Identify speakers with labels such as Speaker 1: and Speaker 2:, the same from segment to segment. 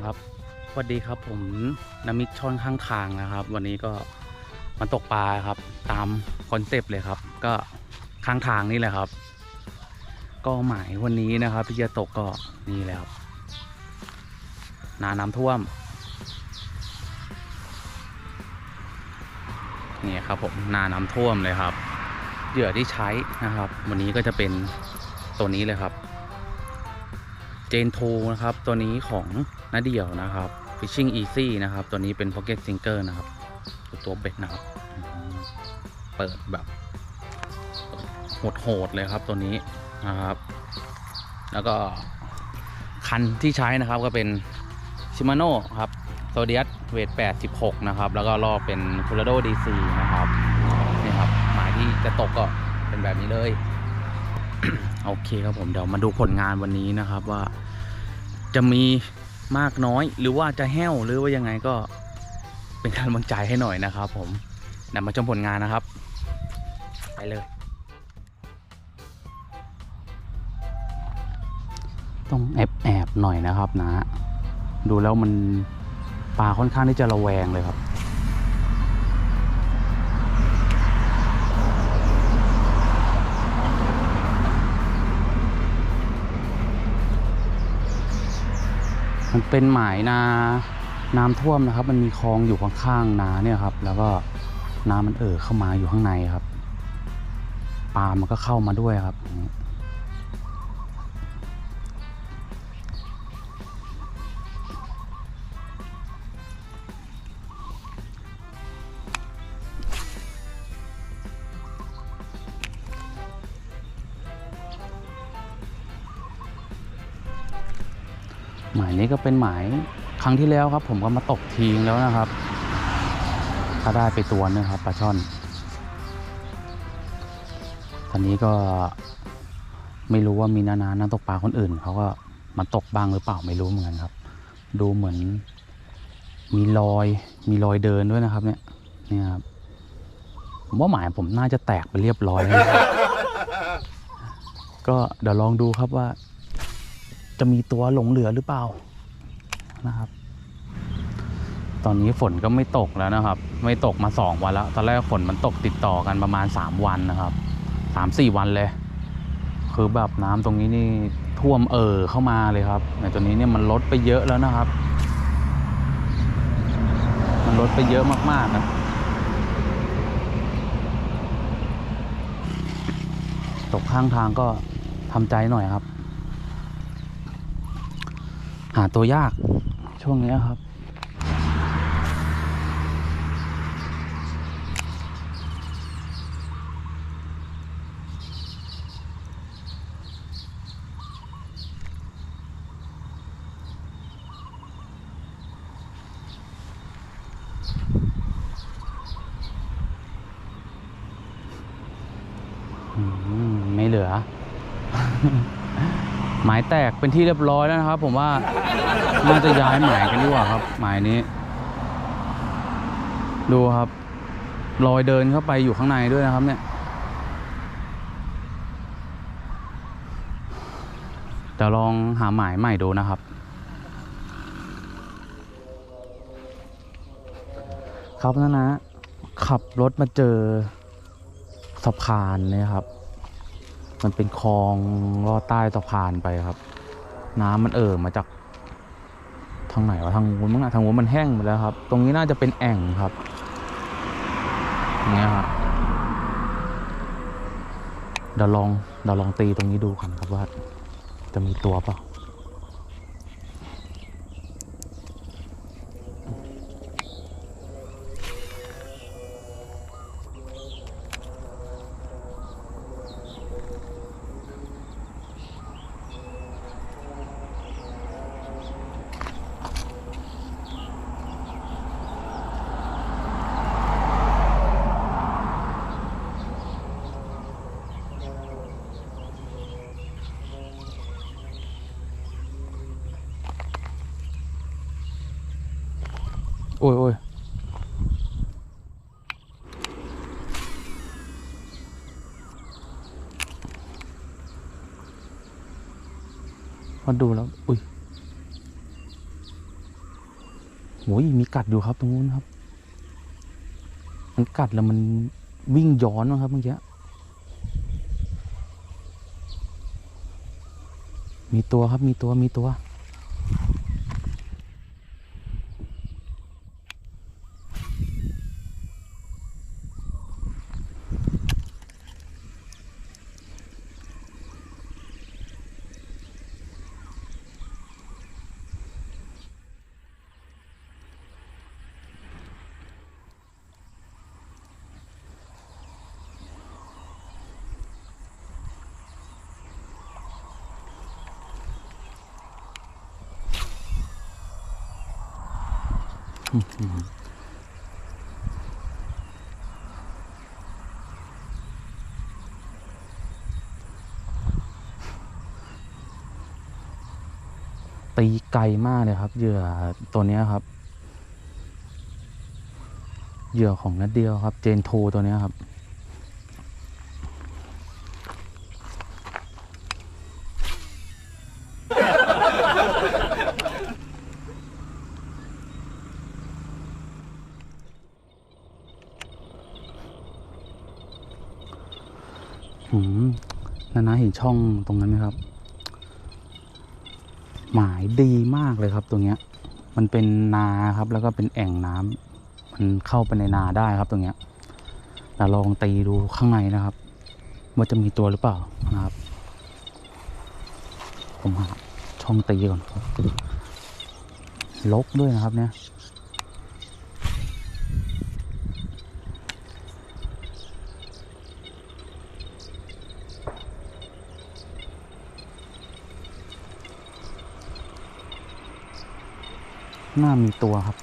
Speaker 1: สวัสดีครับผมน้ำมิกช่อนข้างทางนะครับ วันนี้ก็มาตกปลาครับ ตามคอนเซปต์เลยครับ ก็ข้างทางนี่แหละครับ ก็หมายวันนี้นะครับที่จะตกก็นี่และครับนาน้ำท่วมนี่ครับผมนาน้ำท่วมเลยครับเหยื่อที่ใช้นะครับ วันนี้ก็จะเป็นตัวนี้เลยครับ เจนโทนะครับ ตัวนี้ของนาเดียวนะครับ Fishing Easy นะครับ ตัวนี้เป็น Pocket Sinker นะครับตัวตัวเบ็ดนะครับ เปิดแบบโหดๆเลยครับตัวนี้นะครับ แล้วก็คันที่ใช้นะครับก็เป็น Shimano ครับโซเดียสเวท86นะครับ แล้วก็รอบเป็น Colorado DC นะครับ นี่ครับ หมายที่จะตกก็เป็นแบบนี้เลย โอเคครับผมเดี๋ยวมาดูผลงานวันนี้นะครับว่า จะมีมากน้อย หรือว่าจะแห้วหรือว่ายังไงก็เป็นการบังใจให้หน่อยนะครับ ผมเดี๋ยวมาชมผลงานนะครับ ไปเลย ต้องแอบแอบๆหน่อยนะครับนะ ดูแล้วมันปลาค่อนข้างที่จะระแวงเลยครับ มันเป็นหมายนาน้ำท่วมนะครับ มันมีคลองอยู่ข้างๆนาเนี่ยครับ แล้วก็น้ำมันเอ่อเข้ามาอยู่ข้างในครับ ปลามันก็เข้ามาด้วยครับ หมายนี้ก็เป็นหมายครั้งที่แล้วครับ ผมก็มาตกทิ้งแล้วนะครับก็ได้ไปตัวนึงครับปลาช่อนตอนนี้ก็ไม่รู้ว่ามีนานานักตกปลาคนอื่นเขาก็มาตกบ้างหรือเปล่าไม่รู้เหมือนกันครับ ดูเหมือน มีรอยมีรอยเดินด้วยนะครับ เนี่ยเนี่ยครับผมว่าหมายผมน่าจะแตกไปเรียบร้อยแล้วก็เดี๋ยวลองดูครับว่า จะมีตัวหลงเหลือหรือเปล่านะครับ ตอนนี้ฝนก็ไม่ตกแล้วนะครับ ไม่ตกมาสองวันแล้ว ตอนแรกฝนมันตกติดต่อกันประมาณสามวันนะครับสามสี่วันเลย คือแบบน้ำตรงนี้นี่ท่วมเอ่อเข้ามาเลยครับในตัวนี้เนี่ยมันลดไปเยอะแล้วนะครับ มันลดไปเยอะมากๆนะตกข้างทางก็ทำใจหน่อยครับ หาตัวยากช่วงนี้ครับ ไม่เหลือ หมายแตกเป็นที่เรียบร้อยแล้วนะครับ ผมว่า น่าจะย้ายหมายกันดีกว่าครับ หมายนี้ ดูครับ รอยเดินเข้าไปอยู่ข้างในด้วยนะครับ เนี่ยจะลองหาหมายใหม่ดูนะครับ ครับนะนะ ขับรถมาเจอสะพานเนี่ยครับ มันเป็นคลองลอดใต้สะพานไปครับ น้ำมันเอ่อมาจาก ทางไหนวะทางนู้นมั้งนะทางนู้นมันแห้งหมดแล้วครับ ตรงนี้น่าจะเป็นแอ่งครับอย่างเงี้ยครับเดี๋ยวลองเดี๋ยวลองตีตรงนี้ดูกันครับว่าจะมีตัวเปล่า โอ้ยโอ้ยพอดูแล้ว อุ้ยโอ้ยมีกัดอยู่ครับตรงนู้นครับ มันกัดแล้วมันวิ่งย้อนนะครับเมื่อกี้ มีตัวครับมีตัวมีตัว ตีไกลมากเลยครับ เหยื่อตัวนี้ครับ เหยื่อของนัดเดียวครับ เจนโทตัวนี้ครับ หืม นานาเห็นช่องตรงนั้นไหมครับ หมายดีมากเลยครับตรงเนี้ย มันเป็นนาครับ แล้วก็เป็นแอ่งน้ำมันเข้าไปในนาได้ครับตรงเนี้ยแต่ลองตีดูข้างในนะครับ ว่าจะมีตัวหรือเปล่านะครับ ผมหาช่องตีก่อนครับลกด้วยนะครับเนี่ย หน้ามีตัวครับ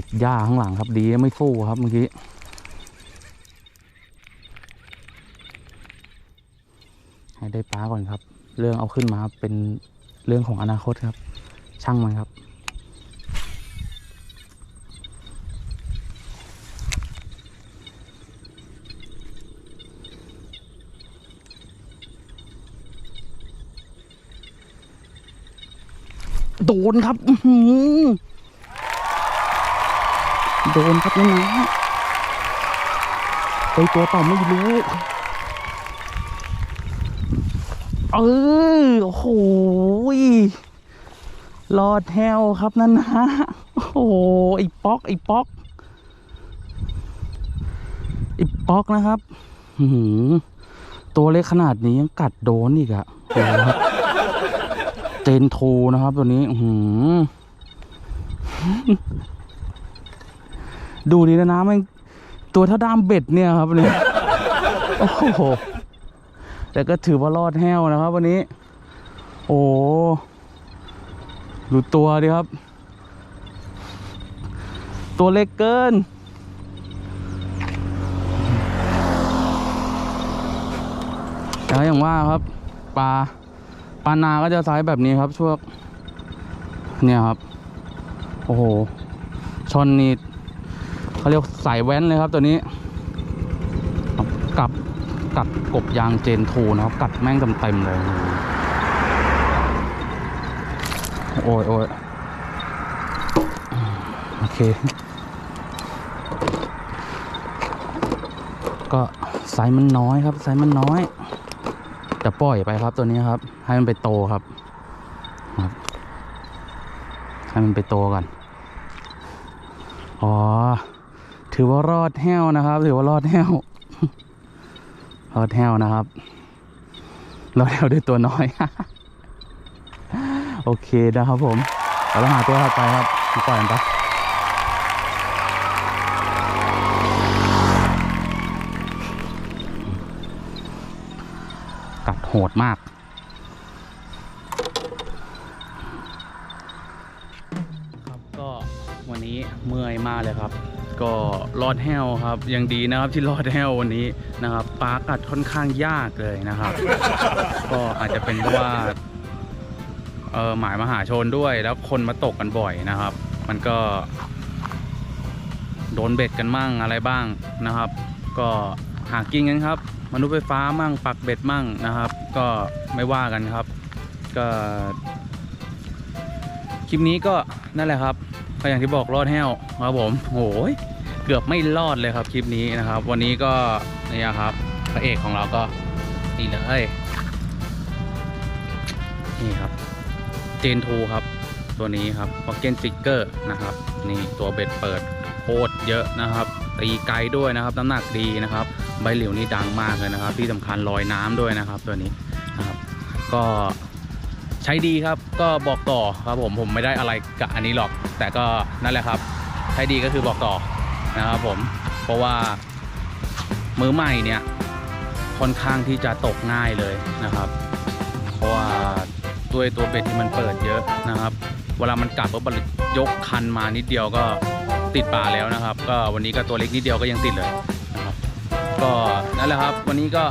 Speaker 1: ติดหญ้าข้างหลังครับดีไม่ฟู่ครับเมื่อกี้ให้ได้ปลาก่อนครับ เรื่องเอาขึ้นมาเป็นเรื่องของอนาคตครับ ช่างมันครับโดนครับ อื โดนครับน้องนะไปตัวเปล่าไม่รู้ เออ โอ้โหรอดแฮวครับนั่นนะ โอ้โห ไอ้ป๊อกไอ้ป๊อกไอ้ป๊อกนะครับหืตัวเล็กขนาดนี้ยังกัดโดนอีกอะเจนโทนะครับ ตัวนี้ อื้อหือ ดูดีนะนะมันตัวเท่าด้ามเบ็ดเนี่ยครับเนี่ยโอ้โหแต่ก็ถือว่ารอดแห้วนะครับวันนี้ โอ้ดูตัวดิครับ ตัวเล็กเกิน แล้วอย่างว่าครับปลาปลานาก็จะไซส์แบบนี้ครับช่วงเนี่ยครับ โอ้โหชอนนี่ เขาเรียกสายแว้นเลยครับตัวนี้ กัดกัดกบยางเจนทูนะครับ กัดแม่งเต็มๆเลย โอ้ยโอ้ยโอเค ก็ไซส์มันน้อยครับไซส์มันน้อยแต่ปล่อยไปครับตัวนี้ครับ ให้มันไปโตครับครับให้มันไปโตก่อนอ๋อ ถือว่ารอดแห้วนะครับ ถือว่ารอดแห้ว รอดแห้วนะครับ รอดแห้วด้วยตัวน้อย โอเคนะครับผมเราหาตัวถัดไปครับปล่อยมันไปโหดมากครับก็วันนี้เมื่อยมากเลยครับ ก็รอดแห้วครับ ยังดีนะครับที่รอดแห้ววันนี้นะครับปลากัดค่อนข้างยากเลยนะครับ ก็อาจจะเป็นเพราะว่าเออหมายมหาชนด้วย แล้วคนมาตกกันบ่อยนะครับ มันก็ โดนเบ็ดกันมั่งอะไรบ้างนะครับ ก็หากินกันครับ มนุษย์ไฟฟ้ามั่งปักเบ็ดมั่งนะครับ ก็ไม่ว่ากันครับ ก็คลิปนี้ก็นั่นแหละครับก็อย่างที่บอกรอดแห้วครับผมโอ้ย กือบไม่รอดเลยครับคลิปนี้นะครับ วันนี้ก็นี่ครับพระเอกของเราก็นี่เลยนี่ครับเจนทูครับ ตัวนี้ครับพ็อกเก็ตฟิกเกอร์นะครับ นี่ตัวเบ็ดเปิดโคตรเยอะนะครับตีไกลด้วยนะครับน้ำหนักดีนะครับ ใบเหลียวนี่ดังมากเลยนะครับ ที่สำคัญลอยน้ำด้วยนะครับ ตัวนี้นะครับ ก็ใช้ดีครับก็บอกต่อครับผมผมไม่ได้อะไรกับอันนี้หรอก แต่ก็นั่นแหละครับ ใช้ดีก็คือบอกต่อ นะครับผมเพราะว่ามือใหม่เนี่ยค่อนข้างที่จะตกง่ายเลยนะครับ เพราะว่าด้วยตัวเบ็ดที่มันเปิดเยอะนะครับ เวลามันกัดปุ๊บมันยกคันมานิดเดียวก็ติดปลาแล้วนะครับ ก็วันนี้ก็ตัวเล็กนิดเดียวก็ยังติดเลยนะครับ ก็นั่นแหละครับ วันนี้ก็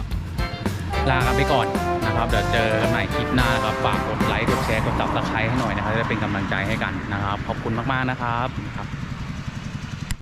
Speaker 1: ลากันไปก่อนนะครับเดี๋ยวเจอกันใหม่คลิปหน้าครับฝากกดไลค์กดแชร์กดตับตะไคร้ให้หน่อยนะครับจะเป็นกำลังใจให้กันนะครับ ขอบคุณมากๆนะครับครับ